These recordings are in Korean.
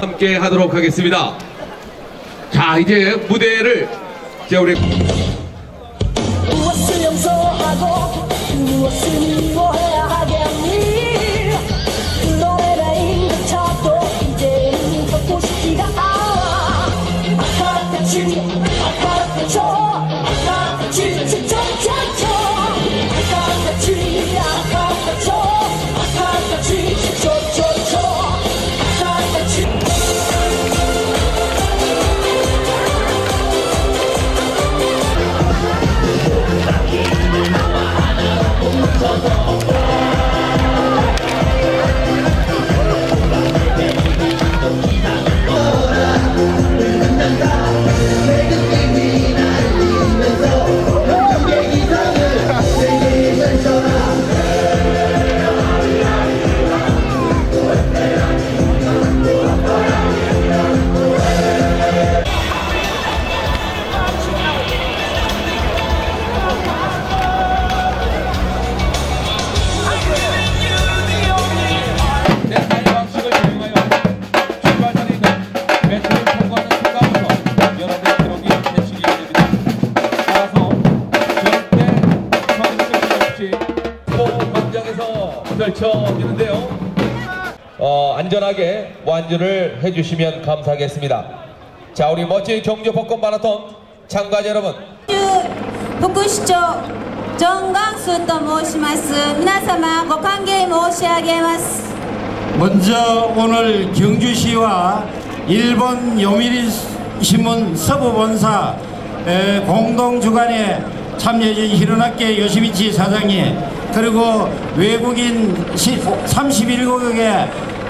함께 하도록 하겠습니다. 자, 이제 무대를 자, 우리 무엇을 용서하고 무엇을 안전하게 완주를 해주시면 감사하겠습니다. 자, 우리 멋진 경주 벚꽃 마라톤 참가자 여러분 副市長ジョン・ガンスと申します皆様ご歓迎申し上げます 먼저 오늘 경주시와 일본 요미리 신문 서부본사 에, 공동 주관에 참여해 주신 히로나케 요시미치 사장님 그리고 외국인 31국의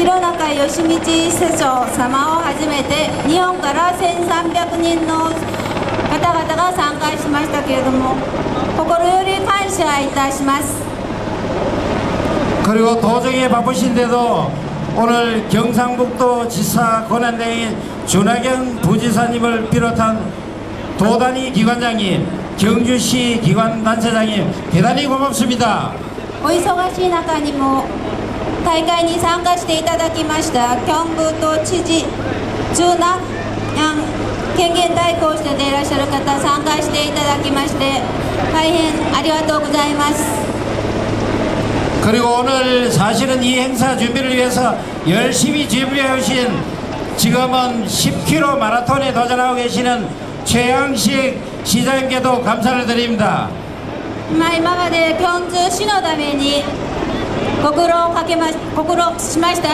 弘中義道社長様をはじめて日本から1300人の方々が参加しましたけれども心より感謝いたします 그리고 도정에 바쁘신데도 오늘 경상북도 지사 권한대행인 준하경 부지사님을 비롯한 도단위 기관장님, 경주시 기관단체장님 대단히 고맙습니다. お忙しい中にも 大会に参加していただきましたキョンブと知事中南権限代行してでいらっしゃる方参加していただきまして大変ありがとうございます 그리고 오늘 사실은 이 행사 준비를 위해서 열심히 준비해 오신 지금은 10km 마라톤에 도전하고 계시는 최양식 시장님께도 감사를 드립니다. まあ今までキョンズ市のために ご苦労をかけまご苦労しました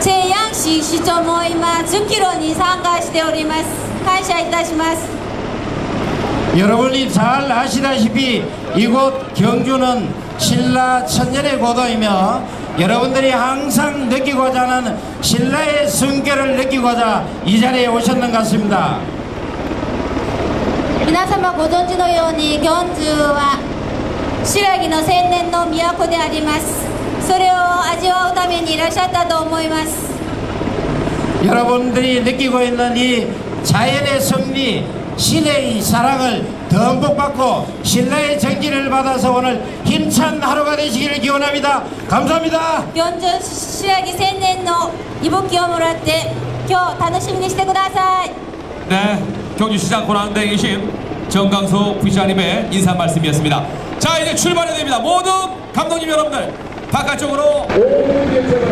チェ・ヤンシ市長も今10キロに参加しております感謝いたします 여러분이 잘 아시다시피 이곳 경주는 신라 천년의 고도이며 여러분들이 항상 느끼고자 하는 신라의 순결을 느끼고자 이 자리에 오셨는 것 같습니다. 皆様ご存知のようにギョンズは 白木の千年の都でありますそれを味わうためにいらっしゃったと思います 여러분들이 느끼고 있는 이 자연의 승리, 신의 사랑을 듬뿍 받고 신라의 정기를 받아서 오늘 힘찬 하루가 되시기를 기원합니다. 감사합니다. ギョンズ白木千年の息吹をもらって今日楽しみにしてください 네, 경주시장 권한대행이신 정강수 부시장님의 인사 말씀이었습니다. 자, 이제 출발해야 됩니다. 모든 감독님 여러분들 바깥쪽으로. 입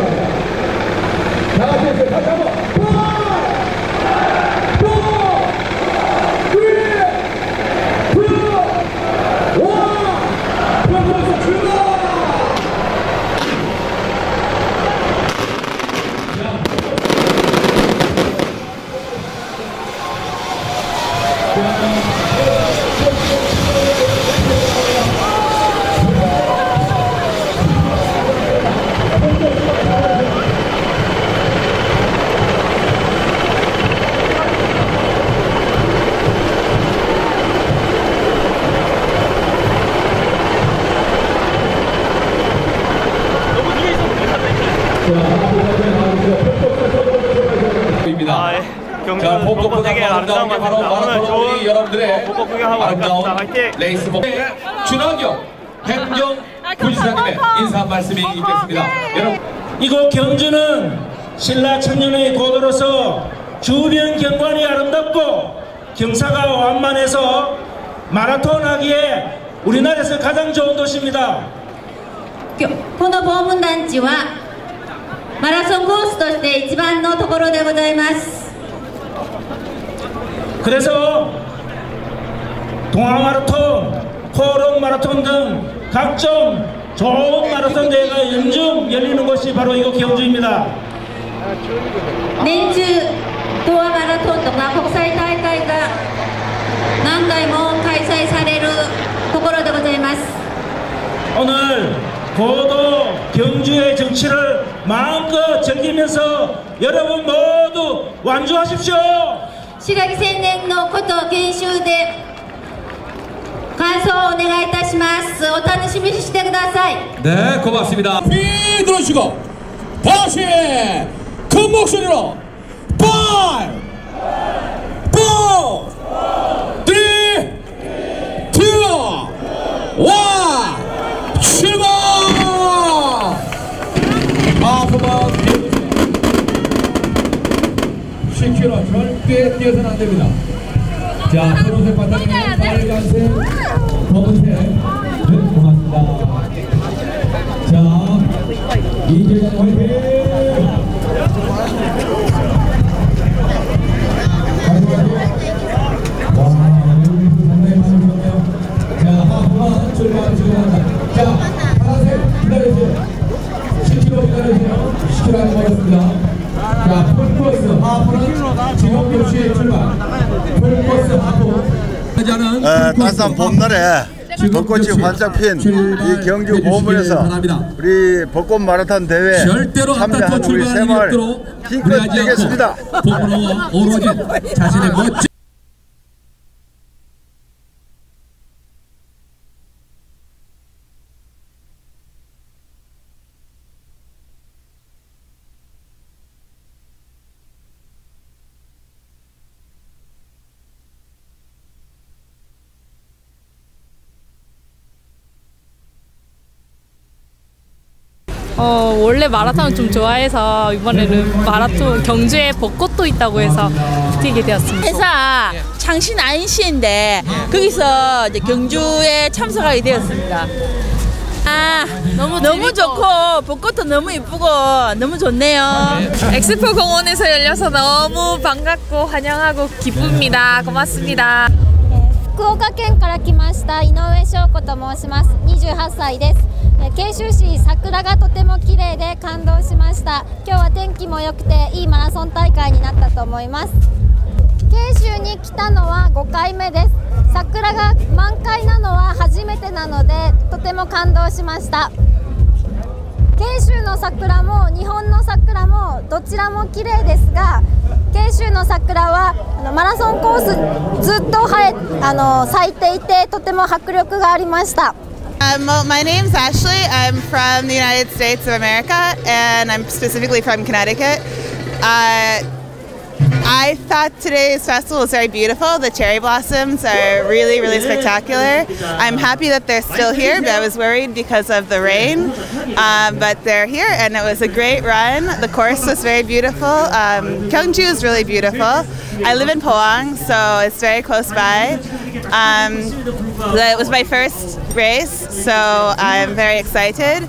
아, 예. 경기는 복고 되게 아름다운 것 같습니다. 오늘 좋은 여러분들의 어, 복고 구경하고 아름다운 레이스 복 준하경 행정 부지사님의 인사 말씀이 있겠습니다. 네. 여러분. 이곳 경주는 신라 천년의 곳으로서 주변 경관이 아름답고 경사가 완만해서 마라톤 하기에 우리나라에서 가장 좋은 도시입니다. 본어보문단지와 マラソンコースとして一番のところでございます 그래서 동아 마라톤, 코롱 마라톤 등 각종 좋은 마라톤 대회가 연중 열리는 곳이 바로 이곳 경주입니다. 年中東亜マラトンとか国際大会が何回も開催されるところでございます 오늘 고도 경주의 정치를 마음껏 즐기면서 여러분 모두 완주하십시오. 시각생냉노 코토 겐슈대 간소 오네가이타시마스 오타누시미 시시테 구다사이. 네, 고맙습니다. 비 들어주시고 다시 큰 목소리로 빨! शेर किए मिला। जाफरों से पता नहीं से। 에, 따스한 봄날에 벚꽃이 활짝 핀 이 경주 보문에서 우리 벚꽃 마라톤 대회 참여한 앞다퉈 우리 없도록 힘껏 뛰겠습니다. 봄으로 오로지 자신의 멋진 어, 원래 마라톤을 좀 좋아해서 이번에는 마라톤 경주에 벚꽃도 있다고 해서 뛰게 되었습니다. 회사 창신 안시인데 거기서 이제 경주에 참석하게 되었습니다. 아 너무 너무 재밌고. 좋고 벚꽃도 너무 이쁘고 너무 좋네요. 엑스포 공원에서 열려서 너무 반갑고 환영하고 기쁩니다. 고맙습니다. 福岡県から来ました井上翔子と申します28歳ですえー 慶州市桜がとても綺麗で感動しました。今日は天気も良くていいマラソン大会になったと思います。慶州に来たのは5回目です。桜が満開なのは初めてなのでとても感動しました。慶州の桜も日本の桜もどちらも綺麗ですが慶州の桜はあのマラソンコースずっと生えあの咲いていてとても迫力がありました。Um, well, my name's Ashley. I'm from the United States of America, and I'm specifically from Connecticut. Uh, I thought today's festival was very beautiful. The cherry blossoms are really, really spectacular. I'm happy that they're still here, but I was worried because of the rain. Um, but they're here, and it was a great run. The course was very beautiful. Um, Gyeongju is really beautiful. I live in Pohang, so it's very close by. Um, it was my first race, so I'm very excited.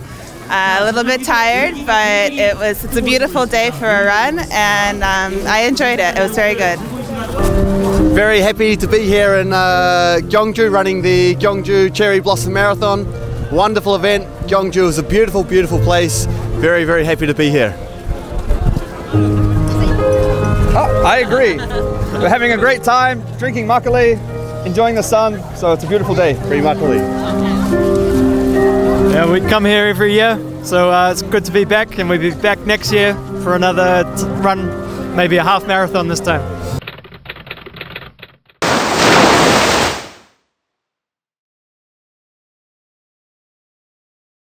Uh, a little bit tired, but it was it's a beautiful day for a run, and um, I enjoyed it. It was very good. Very happy to be here in uh, Gyeongju running the Gyeongju Cherry Blossom Marathon. Wonderful event. Gyeongju is a beautiful, beautiful place. Very, very happy to be here. Oh, I agree. We're having a great time, drinking makgeolli, enjoying the sun. So it's a beautiful day. Free makgeolli. Yeah, we come here every year, so uh, it's good to be back, and we'll be back next year for another run, maybe a half marathon this time.